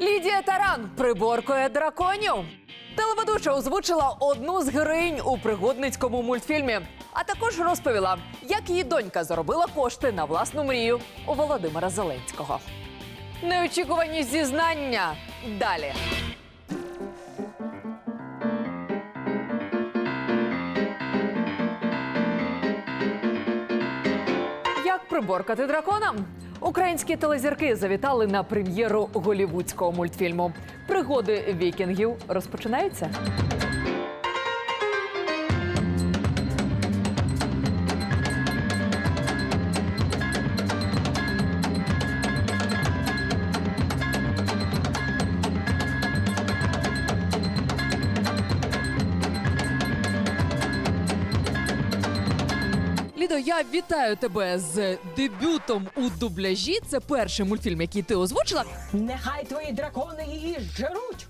Лідія Таран приборкує драконів. Телеведуча озвучила одну з героїнь у пригодницькому мультфільмі, а також розповіла, як її донька заробила кошти на власну мрію у Володимира Зеленського. Неочікувані зізнання далі. Як приборкати дракона? Українські телезірки завітали на прем'єру голівудського мультфільму. Пригоди вікінгів розпочинаються. Я вітаю тебе з дебютом у дубляжі. Це перший мультфільм, який ти озвучила. Нехай твої дракони її жируть.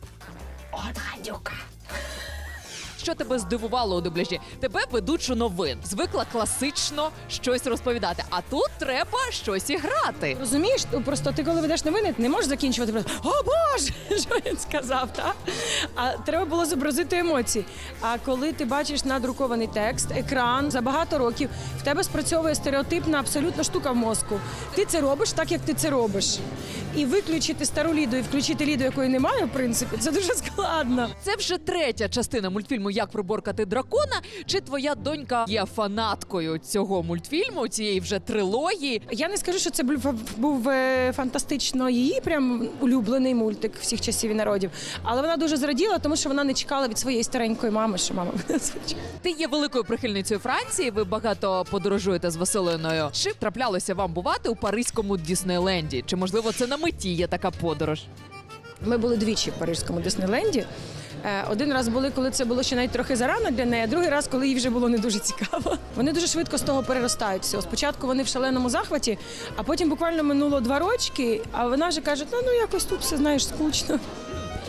От гадюка. Що тебе здивувало у дубляжі? Тебе ведучу новин. Звикла класично щось розповідати, а тут треба щось і грати. Розумієш, просто ти коли ведеш новини, ти не можеш закінчувати просто О Боже! Що він сказав, так? А треба було зобразити емоції. А коли ти бачиш надрукований текст, екран за багато років, в тебе спрацьовує стереотипна абсолютно штука в мозку. Ти це робиш так, як ти це робиш. І виключити стару ліду і включити ліду, якої немає, в принципі, це дуже складно. Це вже третя частина мультфільму Як приборкати дракона. Чи твоя донька є фанаткою цього мультфільму, цієї вже трилогії? Я не скажу, що це був, був е, фантастично її прям улюблений мультик всіх часів і народів. Але вона дуже зраділа, тому що вона не чекала від своєї старенької мами, що мама буде звичайно. Ти є великою прихильницею Франції. Ви багато подорожуєте з Василиною. Чи траплялося вам бувати у паризькому Діснейленді? Чи можливо це на меті є така подорож? Ми були двічі в Парижському Диснейленді. Е, Один раз були, коли це було ще навіть трохи зарано для неї, а другий раз, коли їй вже було не дуже цікаво. Вони дуже швидко з того переростають Все. Спочатку вони в шаленому захваті, а потім буквально минуло два рочки, а вона вже каже: ну, ну якось тут все знаєш скучно.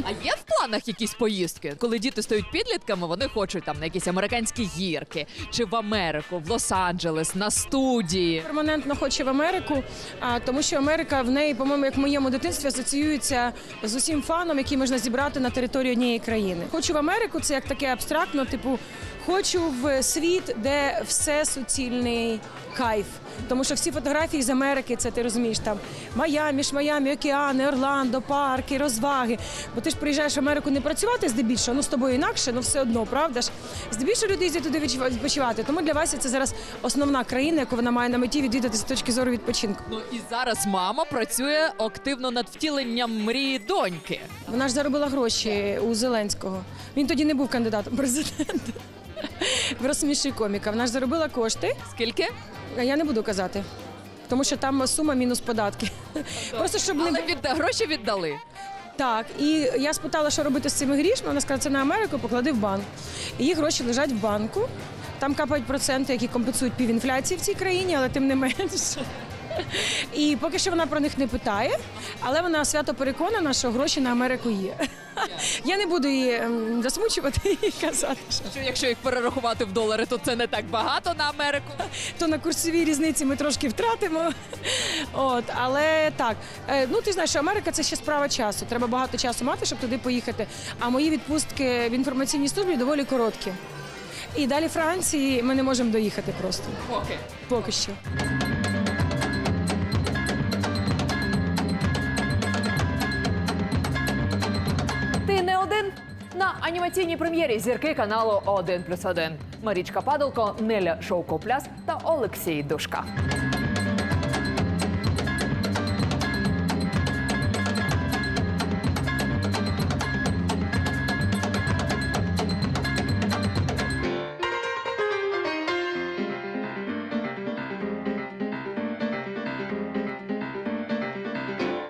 А є в планах якісь поїздки? Коли діти стають підлітками, вони хочуть там на якісь американські гірки, чи в Америку, в Лос-Анджелес, на студії. Перманентно хоче в Америку, а, тому що Америка в неї, по-моєму, як в моєму дитинстві, асоціюється з усім фаном, який можна зібрати на території однієї країни. Хочу в Америку, це як таке абстрактно, типу, хочу в світ, де все суцільний кайф. Тому що всі фотографії з Америки, це ти розумієш, там Майамі, ж Майамі, океани, Орландо, парки, розваги. Бо ти ж приїжджаєш в Америку не працювати здебільшого, ну з тобою інакше, ну все одно, правда ж? Здебільшого люди їздять туди відпочивати. Тому для Васі це зараз основна країна, яку вона має на меті відвідати з точки зору відпочинку. Ну і зараз мама працює активно над втіленням мрії доньки. Вона ж заробила гроші у Зеленського. Він тоді не був кандидатом президента. Розсміши коміка. Вона ж заробила кошти. Скільки? Я не буду казати. Тому що там сума мінус податки. Просто щоб не Але відда... гроші віддали. так. І я спитала, що робити з цими грішми. Вона сказала, це на Америку, поклади в банк. Її гроші лежать в банку. Там капають проценти, які компенсують півінфляції в цій країні, але тим не менше. І поки що вона про них не питає, але вона свято переконана, що гроші на Америку є. Я не буду її ем, засмучувати і казати, що Що якщо їх перерахувати в долари, то це не так багато на Америку. то на курсовій різниці ми трошки втратимо. От, але так, е, ну ти знаєш, що Америка це ще справа часу. Треба багато часу мати, щоб туди поїхати. А мої відпустки в інформаційній службі доволі короткі. І далі Франції ми не можемо доїхати просто Поки. поки що. Анімаційній прем'єрі зірки каналу 1 плюс 1. Марічка Падалко, Неля Шовкопляс та Олексій Душка.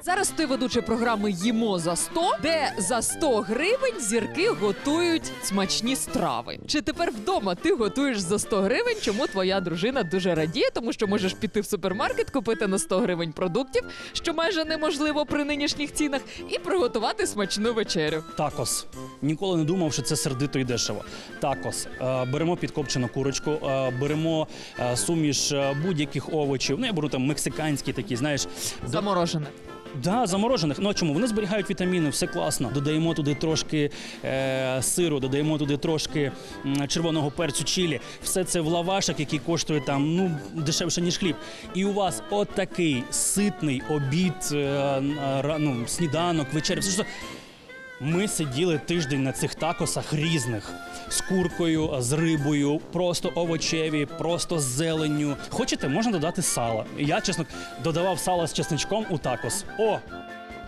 Зараз ти ведучий програми Їмо за 100, де за 100 гривень зірки готують смачні страви. Чи тепер вдома ти готуєш за 100 гривень? Чому твоя дружина дуже радіє? Тому що можеш піти в супермаркет, купити на 100 гривень продуктів, що майже неможливо при нинішніх цінах, і приготувати смачну вечерю. Такос. Ніколи не думав, що це сердито і дешево. Такос. Е, Беремо підкопчену курочку, е, беремо е, суміш будь-яких овочів. Ну, я беру там мексиканські такі, знаєш, Заморожене. Да, заморожених. Ну а чому? Вони зберігають вітаміни, все класно. Додаємо туди трошки е, сиру, додаємо туди трошки червоного перцю чилі. Все це в лавашах, який коштує там ну дешевше ніж хліб. І у вас отакий ситний обід, е, ра- ну, сніданок, вечеря. Все що ми сиділи тиждень на цих такосах різних з куркою, з рибою, просто овочеві, просто з зеленню. Хочете, можна додати сало. Я чесно додавав сало з чесничком у такос. О,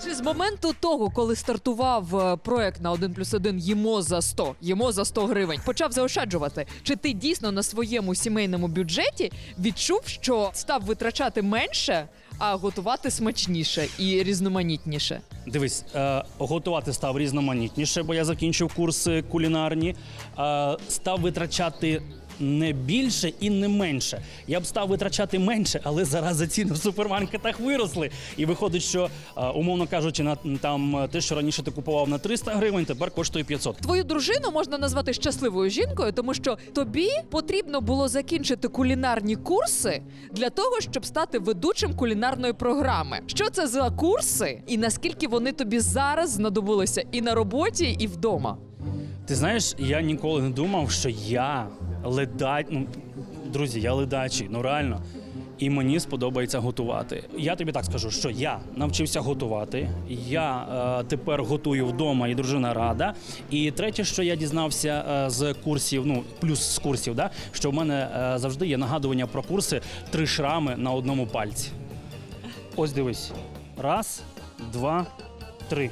Чи з моменту того, коли стартував е, проект на 1 плюс 1 їмо за 100, їмо за 100 гривень, почав заощаджувати? Чи ти дійсно на своєму сімейному бюджеті відчув, що став витрачати менше, а готувати смачніше і різноманітніше? дивись, е, готувати став різноманітніше, бо я закінчив курси кулінарні. Е, став витрачати. Не більше і не менше. Я б став витрачати менше, але зараз ціни в супермаркетах виросли. І виходить, що умовно кажучи, на там е, те, що раніше ти купував на 300 гривень, тепер коштує 500. Твою дружину можна назвати щасливою жінкою, тому що тобі потрібно було закінчити кулінарні курси для того, щоб стати ведучим кулінарної програми. Що це за курси, і наскільки вони тобі зараз знадобилися і на роботі, і вдома? Ти знаєш, я ніколи не думав, що я ледач. Ну, друзі, я ледачий, ну реально. І мені сподобається готувати. Я тобі так скажу, що я навчився готувати. Я е, тепер готую вдома, і дружина рада. І третє, що я дізнався е, з курсів, ну плюс з курсів, да, що в мене е, завжди є нагадування про курси три шрами на одному пальці. Ось дивись. Раз, два, три.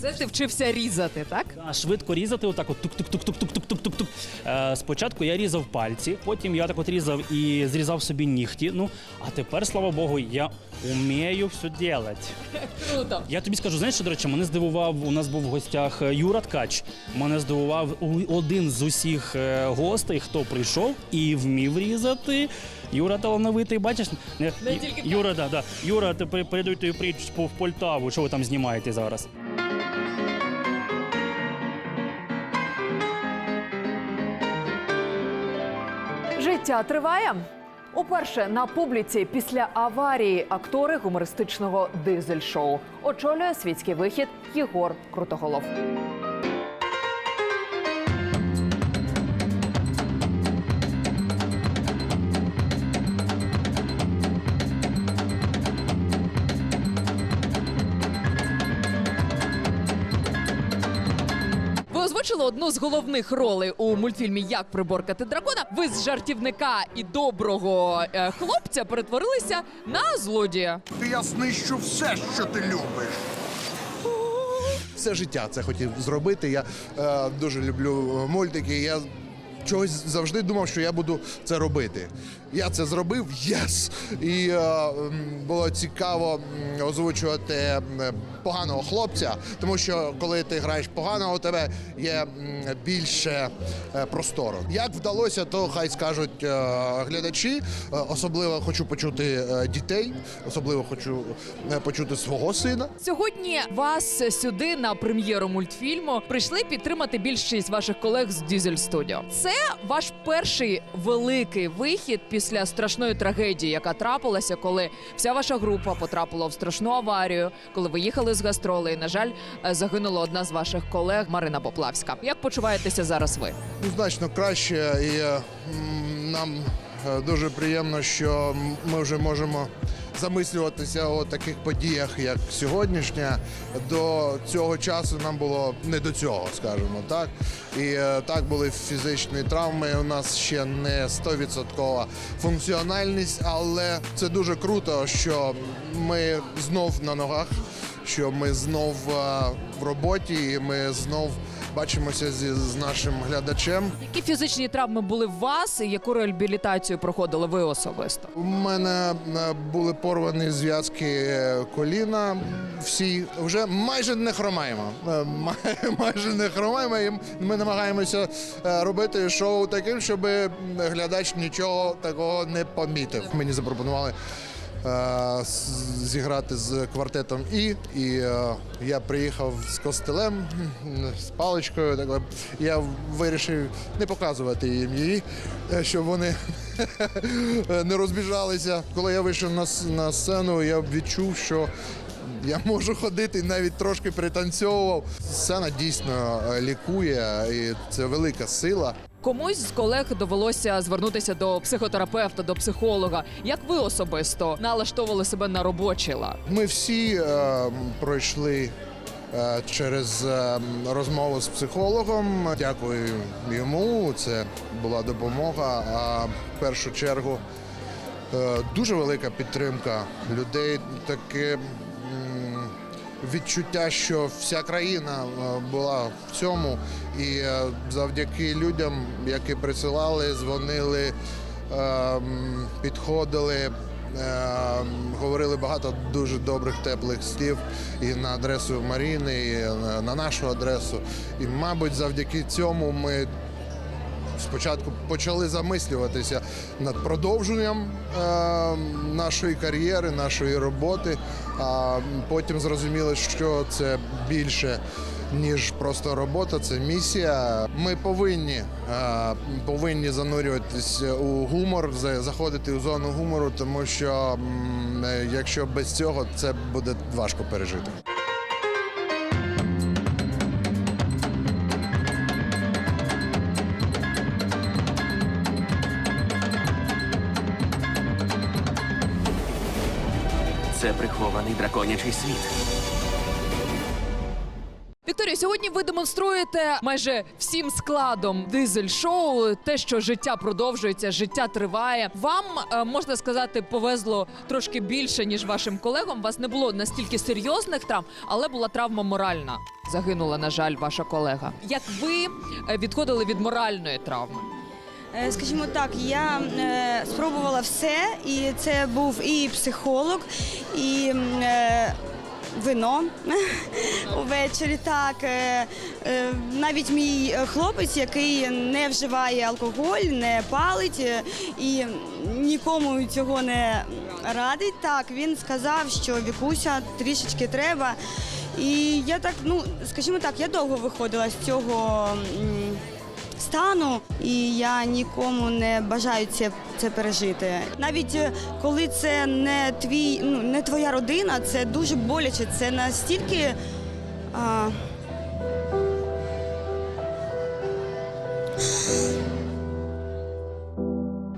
Це ти вчився різати, так? Да, швидко різати, отак от тук-тук-тук-тук-тук-тук-тук-тук. Е, спочатку я різав пальці, потім я так от різав і зрізав собі нігті. Ну, а тепер, слава Богу, я вмію все робити. Круто. Я тобі скажу, знаєш, що, до речі, мене здивував, у нас був в гостях е, Юра Ткач. Мене здивував у- один з усіх е, гостей, хто прийшов і вмів різати. Юра талановитий, бачиш? Не, Не Ю- тільки так. Юра, да, да. Юра, ти пере- передуй тобі притч по в Полтаву. Що ви там знімаєте зараз? Життя триває. Уперше на публіці після аварії актори гумористичного дизель-шоу очолює світський вихід Єгор Крутоголов. Озвучили одну з головних ролей у мультфільмі Як приборкати дракона. Ви з жартівника і доброго е, хлопця перетворилися на злодія. Я знищу все, що ти любиш. Все життя це хотів зробити. Я е, дуже люблю мультики. Я чогось завжди думав, що я буду це робити. Я це зробив, єс! І е, було цікаво озвучувати поганого хлопця, тому що коли ти граєш поганого, у тебе є більше е, простору. Як вдалося, то хай скажуть е, глядачі. Е, Особливо хочу почути е, дітей, особливо хочу почути свого сина. Сьогодні вас сюди на прем'єру мультфільму прийшли підтримати більшість ваших колег з Дізель Студіо. Це ваш перший великий вихід після страшної трагедії, яка трапилася, коли вся ваша група потрапила в страшну аварію, коли ви їхали з гастролей. І, На жаль, е, загинула одна з ваших колег Марина Поплавська. Як почуваєтеся зараз ви? Ну, значно краще, і е, нам дуже приємно, що ми вже можемо замислюватися у таких подіях, як сьогоднішня. До цього часу нам було не до цього, скажімо так. І е, так були фізичні травми. У нас ще не 100% функціональність, але це дуже круто, що ми знов на ногах, що ми знов е, в роботі, і ми знов бачимося зі, з нашим глядачем. Які фізичні травми були в вас, і яку реабілітацію проходили ви особисто? У мене е, були порвані зв'язки е, коліна. Всі вже майже не хромаємо. Е, май- Майже не хромаємо. І ми намагаємося робити шоу таким, щоб глядач нічого такого не помітив. Мені запропонували. Е, Зіграти з квартетом І, і е, я приїхав з костелем, з паличкою. Так, я вирішив не показувати їм її, е, щоб вони не розбіжалися. Коли я вийшов на, на сцену, я відчув, що Я можу ходити, навіть трошки пританцьовував. Сцена дійсно е, лікує, і це велика сила. Комусь з колег довелося звернутися до психотерапевта, до психолога. Як ви особисто налаштовували себе на робочий лад? Ми всі е, пройшли е, через е, розмову з психологом. Дякую йому. Це була допомога. А в першу чергу е, дуже велика підтримка людей. Таке відчуття, що вся країна е, була в цьому, і е, завдяки людям, які присилали, дзвонили, е, підходили. Е, Говорили багато дуже добрих теплих слів і на адресу Маріни, і на нашу адресу. І, мабуть, завдяки цьому ми спочатку почали замислюватися над продовженням е, нашої кар'єри, нашої роботи, а потім зрозуміли, що це більше. Ніж просто робота, це місія. Ми повинні, е, повинні занурюватись у гумор, заходити у зону гумору, тому що якщо без цього це буде важко пережити. Це прихований драконячий світ. Вікторія, сьогодні ви демонструєте майже всім складом дизель-шоу, те, що життя продовжується, життя триває. Вам е, можна сказати, повезло трошки більше ніж вашим колегам. У вас не було настільки серйозних травм, але була травма моральна. Загинула, на жаль, ваша колега. Як ви е, відходили від моральної травми? Е, Скажімо так, я е, спробувала все, і це був і психолог, і е, вино увечері. Так, навіть мій хлопець, який не вживає алкоголь, не палить і нікому цього не радить. Так, він сказав, що Вікуся трішечки треба. І я так, ну скажімо так, я довго виходила з цього. Стану, і я нікому не бажаю це, це пережити. Навіть е, коли це не твій, ну не твоя родина, це дуже боляче. Це настільки. А,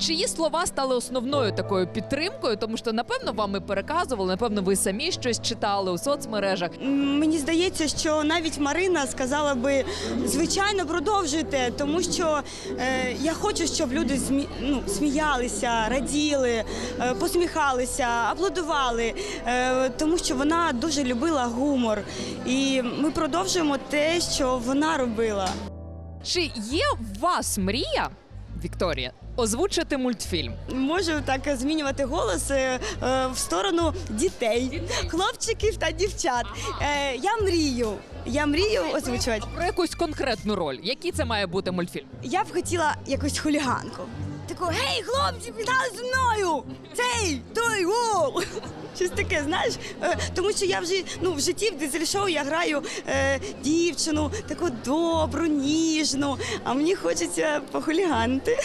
Чиї слова стали основною такою підтримкою? Тому що напевно вам і переказували, напевно, ви самі щось читали у соцмережах. мені здається, що навіть Марина сказала би, звичайно, продовжуйте, тому що е, я хочу, щоб люди змі, ну, сміялися, раділи, е, посміхалися, аплодували, е, тому що вона дуже любила гумор. І ми продовжуємо те, що вона робила. Чи є в вас мрія, Вікторія, озвучити мультфільм? Можу так змінювати голос е, е, в сторону дітей, хлопчиків та дівчат. Е, я мрію. Я мрію озвучувати. Про якусь конкретну роль. Який це має бути мультфільм? Я б хотіла якусь хуліганку. Таку, гей, хлопці, пігнали зі мною! Цей, той, воу! Щось таке, знаєш? Е, тому що я вже ну, в житті в дизель-шоу я граю е, дівчину, таку добру, ніжну, а мені хочеться похуліганити.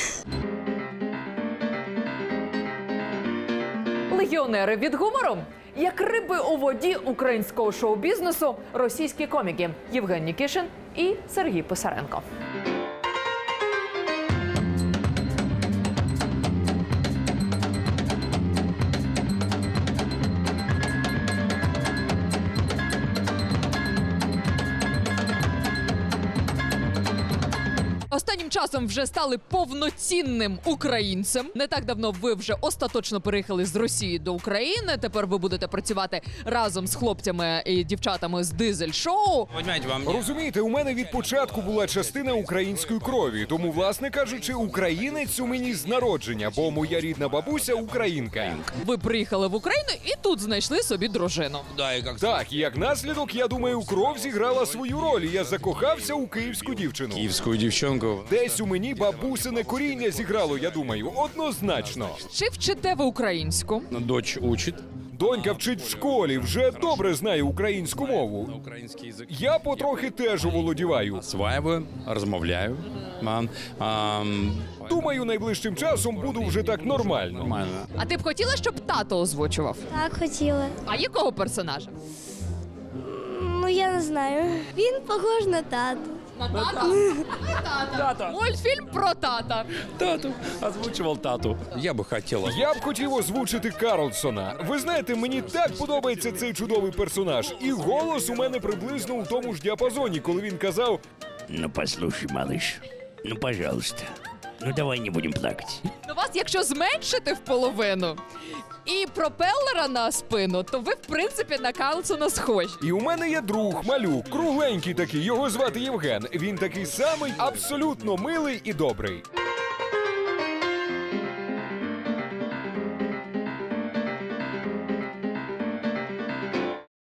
Легіонери від гумору. Як риби у воді українського шоу-бізнесу, російські коміки Євген Нікішин і Сергій Писаренко. Часом вже стали повноцінним українцем. Не так давно ви вже остаточно переїхали з Росії до України. Тепер ви будете працювати разом з хлопцями і дівчатами з дизель-шоу. Розумієте, у мене від початку була частина української крові, тому, власне кажучи, українець у мені з народження, бо моя рідна бабуся українка. Ви приїхали в Україну і тут знайшли собі дружину. Так, і як наслідок, я думаю, кров зіграла свою роль. і Я закохався у київську дівчину. Киевскую девчонку. Десь у мені бабусине коріння зіграло, я думаю, однозначно. Чи вчите ви українську? Дочь учит. Донька вчить в школі, вже добре знає українську мову. Український язик Я потрохи теж оволодіваю. осваюю, розмовляю. Думаю, найближчим часом буду вже так нормально. нормально. А ти б хотіла, щоб тато озвучував? Так, хотіла. А якого персонажа? Ну я не знаю. Він похож на тату. Тата? Тата. Мультфільм про тата. Тату, озвучував тату. Я би хотіла. Я б хотів озвучити Карлсона. Ви знаєте, мені так подобається цей чудовий персонаж. І голос у мене приблизно у тому ж діапазоні, коли він казав: Ну послушай, малыш, ну пожалуйста, ну давай не будем плакать. Ну вас, якщо зменшити в половину і пропелера на спину, то ви, в принципі, на Карлсона схожі. І у мене є друг, малюк, кругленький такий. Його звати Євген. Він такий самий, абсолютно милий і добрий.